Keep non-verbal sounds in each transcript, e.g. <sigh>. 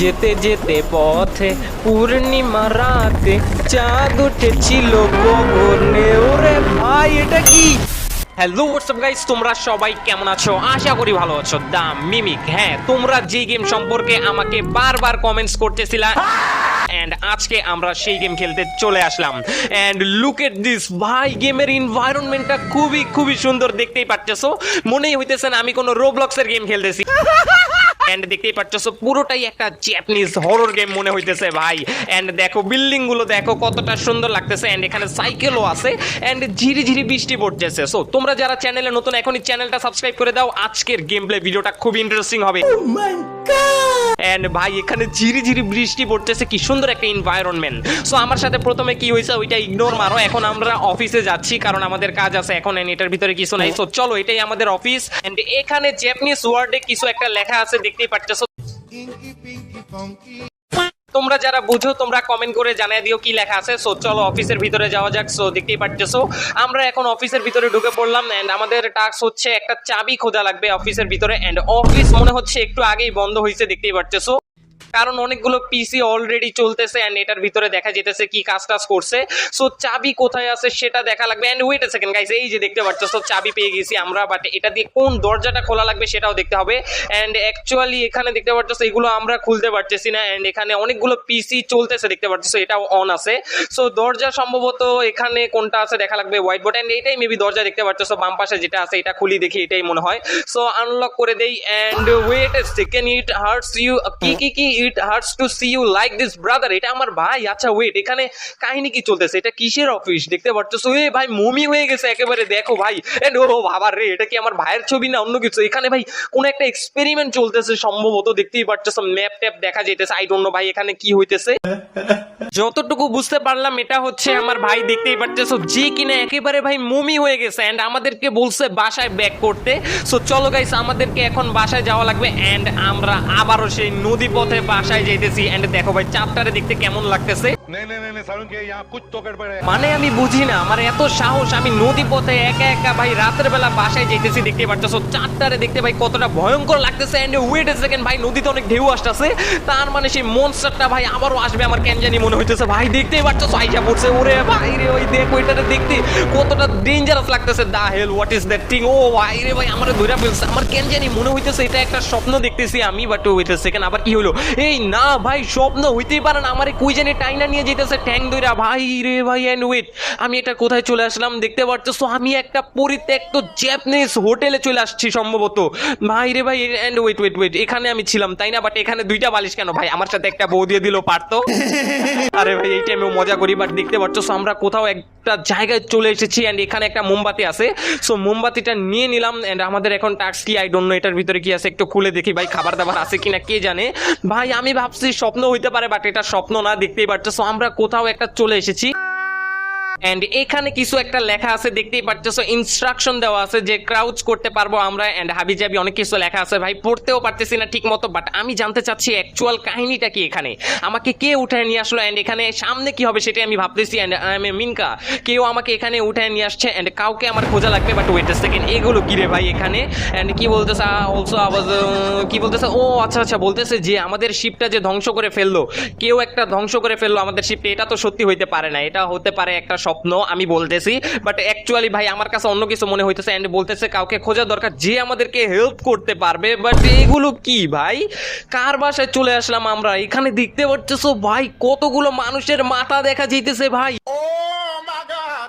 যেতে যেতে পথে পূর্ণিমা রাতে চাঁদ উঠেছিল ওরে ভাই, এটা কি? হ্যালো হোয়াটসঅ্যাপ গাইস তোমরা সবাই কেমন আছো? আশা করি ভালো আছো। The mimic. হ্যাঁ তোমরা যে গেম সম্পর্কে আমাকে বারবার কমেন্টস করতেছিলা এন্ড আজকে আমরা সেই গেম খেলতে চলে আসলাম। এন্ড লুক এট দিস ভাই, গেমের এনভায়রনমেন্টটা খুবই খুবই সুন্দর, দেখতেই পাচ্ছেছো মনেই হইতেছে না আমি কোনো রোবলক্সের গেম খেলতেছি। এন্ড দেখতেই পাচ্ছ পুরোটাই একটা জ্যাপানিজ হরর গেম মনে হইতেছে ভাই। এন্ড দেখো বিল্ডিংগুলো দেখো, কতটা সুন্দর লাগতেছে। এন্ড এখানে সাইকেলও আছে। এন্ড ঝিরি ঝিরি বৃষ্টি পড়তেছে। সো তোমরা যারা চ্যানেলে নতুন, এখনই চ্যানেলটা সাবস্ক্রাইব করে দাও। আজকের গেম প্লে ভিডিওটা খুব ইন্টারেস্টিং হবে। এন্ড ভাই, এখানে ঝিরি ঝিরি বৃষ্টি পড়তেছে, কি সুন্দর একটা এনভায়রনমেন্ট সো আমার সাথে প্রথমে কি হয়েছে, ওইটা ইগনোর মারো। এখন আমরা অফিসে যাচ্ছি, কারণ আমাদের কাজ আছে এখন অ্যান্ড এটার ভিতরে কিছু নাই। সো চলো, এটাই আমাদের অফিস এন্ড এখানে জ্যাপানিজ ওয়ার্ডে কিছু একটা লেখা আছে, দেখতেই পাচ্ছো. তোমরা যারা বুঝো, তোমরা কমেন্ট করে জানাই দিও কি লেখা আছে। সো চলো অফিসের ভিতরে যাওয়া যাক। সো দেখতেই পারতেছো, আমরা এখন অফিসের ভিতরে ঢুকে পড়লাম এন্ড আমাদের টাস্ক হচ্ছে একটা চাবি খোঁজা লাগবে অফিসের ভিতরে এন্ড অফিস মনে হচ্ছে একটু আগেই বন্ধ হয়েছে, দেখতেই পাচ্ছো কারণ অনেকগুলো পিসি অলরেডি চলতেছে এন্ড এটার ভিতরে দেখা যেতেছে কি কাজ টাজ করছে। সো চাবি কোথায় আছে সেটা দেখা লাগবে। অ্যান্ড ওয়েট সেকেন্ড গাইস এই যে দেখতে পাচ্ছ তো চাবি পেয়ে গেছি আমরা বাট এটা দিয়ে কোন দরজাটা খোলা লাগবে সেটাও দেখতে হবে। এন্ড অ্যাকচুয়ালি এখানে দেখতে পাচ্ছ এগুলো আমরা খুলতে পারতেছি না। অ্যান্ড এখানে অনেকগুলো পিসি চলতেছে, দেখতে পাচ্ছ এটাও অন আছে। সো দরজা সম্ভবত এখানে কোনটা আছে দেখা লাগবে হোয়াইট বোর্ড এন্ড এটাই মেবি দরজা দেখতে পাচ্ছ বাম পাশে যেটা আছে, এটা খুলি দেখি, এটাই মনে হয়। সো আনলক করে দেই। And wait a second it hurts you কি কি কি? It hurts to see you like this brother এটা আমার ভাই। আচ্ছা ওয়েট এখানে কাহিনী কি চলতেছে? এটা কিসের অফিস দেখতে পাচ্ছ এ, ভাই মমি হয়ে গেছে একেবারে। দেখো, ভাই। এন্ড ও বাবা রে, এটা কি আমার ভাইয়ের ছবি না অন্য কিছু? এখানে, ভাই, কোন একটা এক্সপেরিমেন্ট চলতেছে সম্ভবত। দেখতেই পাচ্ছ ম্যাপ ট্যাপ দেখা যেতেছে আই ডোন্ট নো ভাই, এখানে কি হইতেছে? যতটুকু বুঝতে পারলাম, এটা হচ্ছে আমার ভাই। দেখতেই পারতেছো, যে কিনা একেবারে, ভাই মমি হয়ে গেছে। এন্ড আমাদেরকে বলছে, বাসায় ব্যাক করতে। সো চলো গাইস আমাদেরকে এখন বাসায় যাওয়া লাগবে। এন্ড আমরা আবারও সেই নদী পথে বাসায় যেতেছি এন্ড দেখো ভাই চাপটারে দেখতে কেমন লাগতেছে। মানে আমি বুঝি না আমার এত সাহস আমি নদী পথে একা একা ভাই রাতের বেলা বাসায় যেতেছি দেখতে পারতেছো চারটারে দেখতে ভাই কতটা ভয়ঙ্কর লাগতেছে এন্ড ওয়েট এ সেকেন্ড ভাই নদীতে অনেক ঢেউ আসতেছে তার মানে সেই মনস্টারটা ভাই আবারও আসবে আমার কেন জানি মনে হইতেছে। ভাই দেখতেই পারছ আইসা পড়ছে ওরে ভাই রে ওই দেখ ওইটারে দেখতে কতটা ডেঞ্জারাস লাগতেছে। The hell what is that thing ও ভাই রে ভাই আমার ধরে ফেলছে আমার কেন জানি মনে হইতেছে এটা একটা স্বপ্ন দেখতেছি আমি বাট ওয়েট এ সেকেন্ড আবার কি হলো এই না ভাই স্বপ্ন হইতেই পারে না। আমার কুই জানি টাইনা নিয়ে যেতেছে ট্যাং দইরা ভাই রে ভাই এন্ড ওয়েট আমি এটা কোথায় চলে আসলাম দেখতে পারতেছো? আমি একটা পরিত্যক্ত জ্যাপানিজ হোটেলে চলে আসছি সম্ভবত। ভাই রে ভাই এন্ড ওয়েট ওয়েট ওয়েট এখানে আমি ছিলাম তাই না? বাট এখানে দুইটা বালিশ কেন? ভাই আমার সাথে একটা বউ দিয়ে দিল পারতো? <laughs> আরে ভাই এই টাইমেও মজা করি বাট দেখতে পাচ্ছ আমরা কোথাও একটা জায়গায় চলে এসেছি এন্ড এখানে একটা মোমবাতি আছে। সো মোমবাতিটা নিয়ে নিলাম এন্ড আমাদের এখন টাক্স কি? আই ডোন্ট নো এটার ভিতরে কি আছে? একটু খুলে দেখি ভাই খাবার দাবার আছে কিনা কে জানে? ভাই আমি ভাবছি স্বপ্ন হইতে পারে বাট এটা স্বপ্ন না, দেখতেই পাচ্ছ আমরা কোথাও একটা চলে এসেছি। এন্ড এখানে কিছু একটা লেখা আছে, দেখতেই পারতেছো ইনস্ট্রাকশন দেওয়া আছে যে ক্রাউচ করতে পারব আমরা এন্ড হাবি জাবি অনেক কিছু লেখা আছে। ভাই, পড়তেও পারতেছি না ঠিক মতো বাট আমি জানতে চাচ্ছি অ্যাকচুয়াল কাহিনীটা কি এখানে? আমাকে কে উঠায় নিয়ে আসলো এন্ড এখানে সামনে কি হবে সেটাই আমি ভাবতেছি এন্ড আমি মিনকা কেউ আমাকে এখানে উঠায় নিয়ে আসছে এন্ড কাউকে আমার খোঁজা লাগবে বাট ওয়েট সেকেন্ড এগুলো কি রে ভাই এখানে? এন্ড কি বলতেছে? অলসো আওয়াজ কি বলতেছে? ও আচ্ছা আচ্ছা বলতেছে যে আমাদের শিপটা যে ধ্বংস করে ফেলল, কেউ একটা ধ্বংস করে ফেলল আমাদের শিপটা এটা তো সত্যি হইতে পারে না, এটা হতে পারে একটা স্বপ্ন আমি বলতেছি বাট অ্যাকচুয়ালি ভাই আমার কাছে অন্য কিছু মনে হইতেছে অ্যান্ড বলতেছে কাউকে খোঁজা দরকার যে আমাদেরকে হেল্প করতে পারবে বাট এগুলো কি ভাই? কার বাসায় চলে আসলাম আমরা? এখানে দেখতে পাচ্ছ ভাই, কতগুলো মানুষের মাথা দেখা যেতেছে ভাই।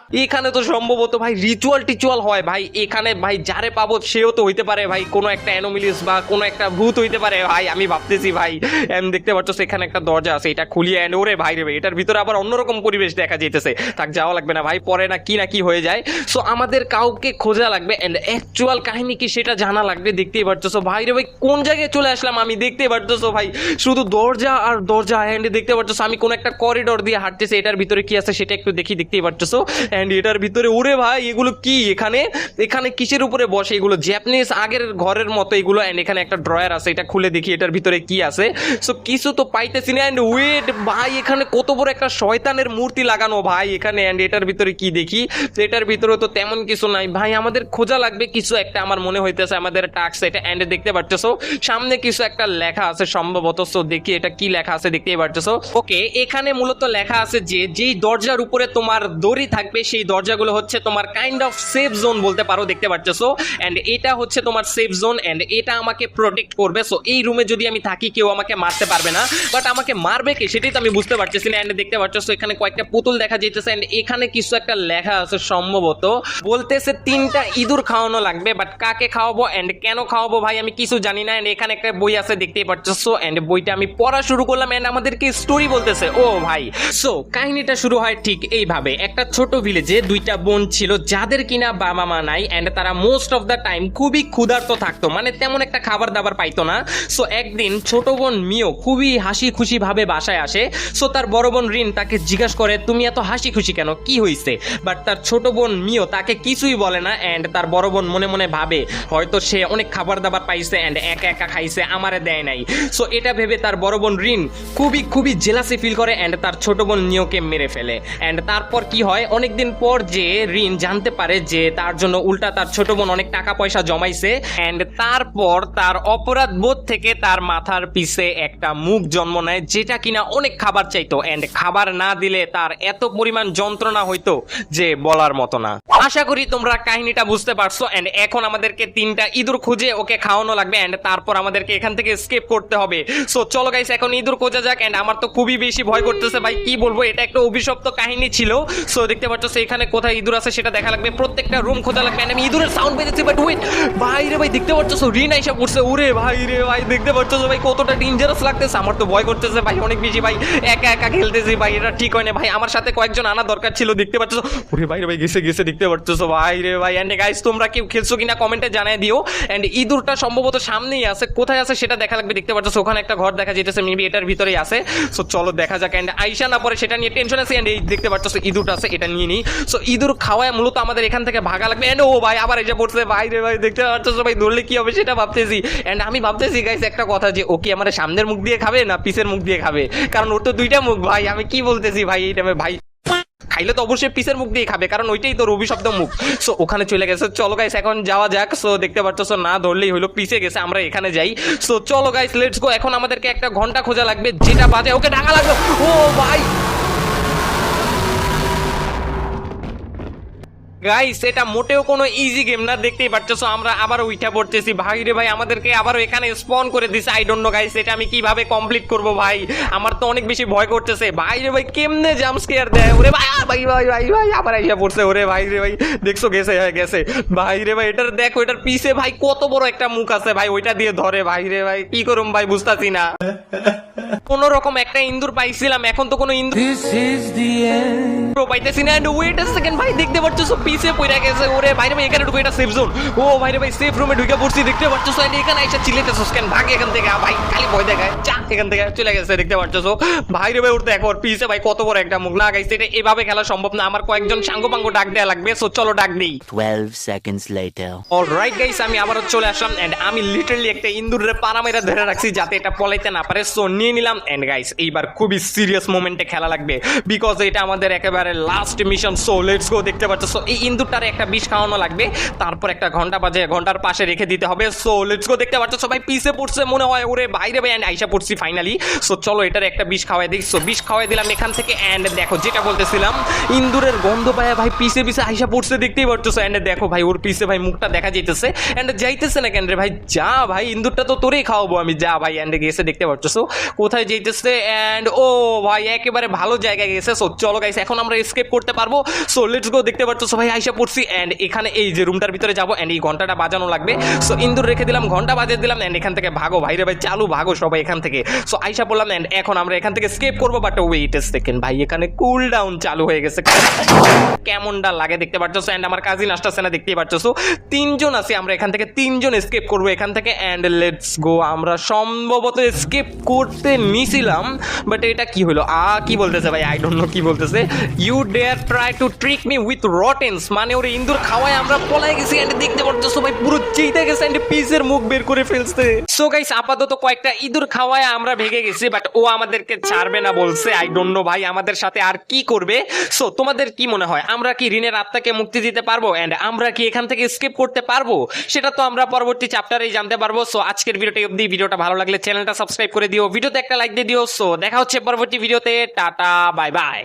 এখানে তো সম্ভবত ভাই রিচুয়াল টিচুয়াল হয় ভাই। এখানে ভাই যারে পাবো সেও তো হইতে পারে ভাই। কোনো একটা অ্যানোমিলিস বা কোনো একটা ভূত হইতে পারে ভাই, আমি ভাবতেছি ভাই। এম, দেখতে পাচ্ছ এখানে একটা দরজা আছে, এটা খুলিয়ে এনে, ওরে ভাই রে এটার ভিতরে আবার অন্যরকম পরিবেশ দেখা যেতেছে তাক যাওয়া লাগবে না ভাই, পরে না কি না কি হয়ে যায়। সো আমাদের কাউকে খোঁজা লাগবে এন্ড অ্যাকচুয়াল কাহিনী কি সেটা জানা লাগবে, দেখতেই পারতেছো ভাই রে ভাই, কোন জায়গায় চলে আসলাম আমি, দেখতেই পারতেছো ভাই, শুধু দরজা আর দরজা এন্ড দেখতে পারতেছো আমি কোন একটা করিডোর দিয়ে হাঁটতেছি, এটার ভিতরে কি আছে সেটা একটু দেখি, দেখতেই পারতেছো অ্যান্ড এটার ভিতরে, ওরে ভাই, এগুলো কি? এখানে এখানে কিসের উপরে বসে? এগুলো জ্যাপানিজ আগের ঘরের মতো এগুলো অ্যান্ড এখানে একটা ড্রয়ার আছে, এটা খুলে দেখি এটার ভিতরে কি আছে। সো কিছু তো পাইতেছি না অ্যান্ড ওয়েট ভাই, এখানে কত বড় একটা শয়তানের মূর্তি লাগানো, ভাই, এখানে অ্যান্ড এটার ভিতরে কি দেখি? এটার ভিতরে তো তেমন কিছু নাই। ভাই, আমাদের খোঁজা লাগবে, কিছু একটা আমার মনে হইতেছে, আমাদের টাক্স এটা অ্যান্ড দেখতে পারতেছো? সামনে কিছু একটা লেখা আছে সম্ভবত সো দেখি এটা কি লেখা আছে, দেখতেই পারতেছো? ওকে এখানে মূলত লেখা আছে যে, যেই দরজার উপরে তোমার দড়ি থাকবে সেই দরজাগুলো হচ্ছে তোমার কাইন্ড অফ সেফ জোন বলতে পারো, দেখতে পারতেছো এন্ড এটা হচ্ছে তোমার সেফ জোন এন্ড এটা আমাকে প্রোটেক্ট করবে। সো এই রুমে যদি আমি থাকি, কেউ আমাকে মারতে পারবে না। বাট আমাকে মারবে কে সেটাই তো আমি বুঝতে পারতেছি না এন্ড দেখতে পারতেছো এখানে কয়েকটা পুতুল দেখা যাইতেছে এন্ড এখানে কিছু একটা লেখা আছে সম্ভবত। বলতেছে তিনটা ইঁদুর খাওয়ানো লাগবে বাট কাকে খাওয়াবো এন্ড কেন খাওয়াবো ভাই, আমি কিছু জানি না এন্ড এখানে একটা বই আছে, দেখতেই পারতেছো এন্ড বইটা আমি পড়া শুরু করলাম এন্ড আমাদেরকে স্টোরি বলতেছে। ও ভাই সো কাহিনীটা শুরু হয় ঠিক এইভাবে। একটা ছোট ভিলেজে দুইটা বোন ছিল, যাদের কিনা বাবা মা নাই এন্ড তারা মোস্ট অফ দ্য টাইম খুবই ক্ষুধার্ত থাকতো। মানে তেমন একটা খাবার দাবার পাইতো না। সো একদিন ছোট বোন মিও খুবই হাসি খুশি ভাবে বাসায় আসে। সো তার বড় বোন রিন তাকে জিজ্ঞাসা করে, তুমি এত হাসি খুশি কেন? কি হয়েছে বাট তার ছোট বোন মিও তাকে কিছুই বলে না অ্যান্ড তার বড় বোন মনে মনে ভাবে, হয়তো সে অনেক খাবার দাবার পাইছে অ্যান্ড একা একা খাইছে, আমারে দেয় নাই। সো এটা ভেবে তার বড় বোন রিন খুবই খুবই জেলাসি ফিল করে অ্যান্ড তার ছোট বোন নিয়োকে মেরে ফেলে। অ্যান্ড তারপর কি হয়? অনেকদিন পর যে রিন জানতে পারে যে তার জন্য উল্টা তার ছোট বোন অনেক টাকা পয়সা জমাইছে এন্ড তারপর তার অপরাধ বোধ থেকে তার মাথার পিছে একটা মুখ জন্ম নেয়, যেটা কিনা অনেক খাবার চাইতো এন্ড খাবার না দিলে তার এত পরিমাণ যন্ত্রণা হইতো যে বলার মতো না। আশা করি তোমরা কাহিনীটা বুঝতে পারছ এন্ড এখন আমাদেরকে তিনটা ইঁদুর খুঁজে ওকে খাওয়ানো লাগবে এন্ড তারপর আমাদেরকে এখান থেকে স্কেপ করতে হবে। সো চলো গাইস এখন ইঁদুর খোঁজা যাক এন্ড আমার তো খুবই বেশি ভয় করতেছে, ভাই, কি বলব, এটা একটা অভিশপ্ত কাহিনী ছিল। সো দেখতে পাচ্ছ এখানে কোথায় ইঁদুর আছে সেটা দেখা লাগবে। প্রত্যেকটা রুম খোঁজা লাগবে। আমি ইঁদুরের সাউন্ড পেয়েছি বাট ওয়েট ভাই রে ভাই, দেখতে পাচ্ছ? রিন আইসা পড়ছে ওরে ভাই রে ভাই, দেখতে পাচ্ছ? ভাই, কতটা ডেঞ্জারাস লাগতেছে। আমার তো ভয় করতেছে ভাই, অনেক বেশি ভাই, একা একা খেলতেছি ভাই, এটা ঠিক হয় না ভাই। আমার সাথে কয়েকজন আনা দরকার ছিল, দেখতে পাচ্ছ? ওরে ভাই রে ভাই, গেছে গেছে, দেখতে পাচ্ছ? ভাই রে ভাই এন্ড গাইস তোমরা কেউ খেলছো কিনা কমেন্টে জানাই দিও। এন্ড ইঁদুরটা সম্ভবত সামনেই আছে, কোথায় আছে সেটা দেখা লাগবে, দেখতে পাচ্ছ? ওখানে একটা ঘর দেখা যেতেছে মেবি এটার ভিতরেই আছে। সো চলো দেখা যাক এন্ড আইসা না পরে সেটা নিয়ে টেনশন আছে এন্ড এই দেখতে পাচ্ছ ইঁদুরটা আছে, এটা নিয়ে নিই। সো ইঁদুর খাওয়ায় মূলত আমাদের এখান থেকে ভাগা লাগবে। এন্ড ও ভাই, আবার এসে পড়ছে, ভাই রে ভাই, দেখতে পাচ্ছ ভাই ধরলে কি হবে সেটা ভাবতেছি। এন্ড আমি ভাবতেছি গাইস একটা কথা যে, ও কি আমার সামনের মুখ দিয়ে খাবে না পিসের মুখ দিয়ে খাবে? কারণ ওর তো দুইটা মুখ, ভাই। আমি কি বলতেছি, ভাই, এই টাইমে ভাই? খাইলে তো অবশ্যই পিসের মুখ দিয়ে খাবে, কারণ ওইটাই তো রবি শব্দ মুখ। সো ওখানে চলে গেছে। চলো গাইস এখন যাওয়া যাক। সো দেখতে পাচ্ছ, so না ধরলেই হলো পিসে গেছে, আমরা এখানে যাই। সো চলো গাইস লেটস গো এখন আমাদেরকে একটা ঘণ্টা খোঁজা লাগবে, যেটা বাজে, ওকে ডাকা লাগবে ও ভাই! গাইস এটা মোটেও কোনো ইজি গেম না, দেখতেই পারতেছো, আমরা আবার উইঠা পড়তেছি। ভাই রে ভাই, আমাদেরকে আবারও এখানে স্পন করে দিছে আই ডোন্ট নো গাইস এটা আমি কীভাবে কমপ্লিট করব ভাই? আমার তো অনেক বেশি ভয় করতেছে। ভাই রে ভাই, কেমনে জাম্প স্কেয়ার দেয়? ওরে ভাই ভাই ভাই ভাই ভাই, আবার আইসা পড়ছে। ওরে ভাই রে ভাই, দেখছ, গেছে, হয়ে, গেছে। ভাই রে ভাই, এটার দেখো, এটার পিছে ভাই কত বড় একটা মুখ আছে ভাই, ওইটা দিয়ে ধরে। ভাই রে ভাই, কি করুম ভাই, বুঝতাছি না। <laughs> কোন রকম একটা ইন্দুর পাইছিলাম এখন তো কোনো ইন্দুর প্রো পাইতেছি না এন্ড ওয়েট আ সেকেন্ড ভাই দেখতে পাচ্ছ সব পিছে পড়ে গেছে ওরে ভাই এখানে ঢুকে এটা সেফ জোন ও ভাই রে ভাই সেফ রুমে ঢুকে পড়ছি দেখতে পাচ্ছ সো এন্ড এখানে এসে চিল্লাইতেছ কেন ভাগ এখান থেকে ভাই খালি ভয় দেখায় যা এখান থেকে চলে গেছে দেখতে পাচ্ছ সো ভাই রে ভাই উঠতে ওর পিছে ভাই কত বড় একটা মুখ লাগাইছে এটা এভাবে খেলা সম্ভব না আমার কয়েকজন সাঙ্গ পাঙ্গ ডাক দেয়া লাগবে সো চলো ডাক দিই। 12 seconds later. অলরাইট গাইস আমি আবারও চলে আসলাম এন্ড আমি লিটারালি একটা ইন্দুরের পারামেরা ধরে রাখছি যাতে এটা পলাইতে না পারে সো নিয়ে নিলাম। এন্ড গাইস এইবার খুবই সিরিয়াস মোমেন্টে খেলা লাগবে। বিকজ এটা আমাদের একেবারে last mission so let's go দেখতে পাচ্ছ। সো এই ইন্দুরটারে একটা বিষ খাওয়ানো লাগবে। তারপর একটা ঘণ্টা বাজে, ঘণ্টার পাশে রেখে দিতে হবে। সো লেটস গো দেখতে পাচ্ছ, সবাই পিছে পড়ছে মনে হয়। ওরে বাইরে ভাই এন্ড আইসা পড়ছি ফাইনালি সো চলো, এটার একটা বিষ খাওয়াই দিই। সো বিষ খাওয়াই দিলাম এখান থেকে এন্ড দেখো, যেটা বলতেছিলাম, ইন্দুরের গন্ধ পায় ভাই পিছে পিছে আইসা পড়ছে, দেখতেই পারছ এন্ড দেখো ভাই, ওর পিছে ভাই মুখটা দেখা যাইতেছে। এন্ড যাইতেছে না কেন রে ভাই? যা ভাই, ইন্দুরটা তো তোরেই খাওয়াবো আমি। যা ভাই এন্ড গেছে দেখতে পারছ কোথায় যাইতেছে এন্ড ও ভাই, একেবারে ভালো জায়গায় গেছে। সো চলো গাইস এখন আমরা এসকেপ করতে পারব। সো লেটস গো দেখতে ভাই ভাই আইসা পড়ছি। অ্যান্ড এখানে এই যে রুমটার ভিতরে যাব অ্যান্ড এই ঘন্টাটা বাজানো লাগবে। সো ইন্দুর রেখে দিলাম, ঘণ্টা বাজিয়ে দিলাম অ্যান্ড এখান থেকে ভাগো। ভাইরে ভাই, চালু ভাগো সবাই এখান থেকে। সো আইসা পড়লাম অ্যান্ড এখন আমরা এখান থেকে স্কেপ করব। বাট ওয়েট সেকেন্ড ভাই, এখানে কুল ডাউন চালু হয়ে গেছে। কেমনটা লাগে দেখতে পাচ্ছ? অ্যান্ড আমার কাজিন আসতেছে না, দেখতেই পাচ্ছ। তিনজন আছে, আমরা এখান থেকে তিনজন স্কেপ করব এখান থেকে। অ্যান্ড লেটস গো আমরা সম্ভবত স্কেপ করতে নিছিলাম বাট এটা কি হলো? আ, কি বলতেছে ভাই? আই ডোন্ট নো কি বলতেছে। You dare try to trick me with rodents মানে ওর ইন্দুর খাওয়ায় আমরা পলাই গেছি এন্ড দেখতে পাচ্ছ ভাই, পুরো চেইতে গেছে এন্ড পিসের মুখ বের করে ফেলছে। সো গাইস আপাতত কয়েকটা ইঁদুর খাওয়ায় আমরা ভেগে গেছি বাট ও আমাদেরকে ছাড়বে না বলছে। আই ডোন্ট নো ভাই, আমাদের সাথে আর কি করবে? সো তোমাদের কি মনে হয়, আমরা কি ঋণের আত্মাকে মুক্তি দিতে পারব? এন্ড আমরা কি এখান থেকে স্কিপ করতে পারব? সেটা তো আমরা পরবর্তী চ্যাপ্টারেই জানতে পারব। সো আজকের ভিডিওটা অবধি, ভিডিওটা ভালো লাগলে চ্যানেলটা সাবস্ক্রাইব করে দিও। ভিডিওতে একটা লাইক দিয়ে দিও। সো দেখা হচ্ছে পরবর্তী ভিডিওতে। Tata bye bye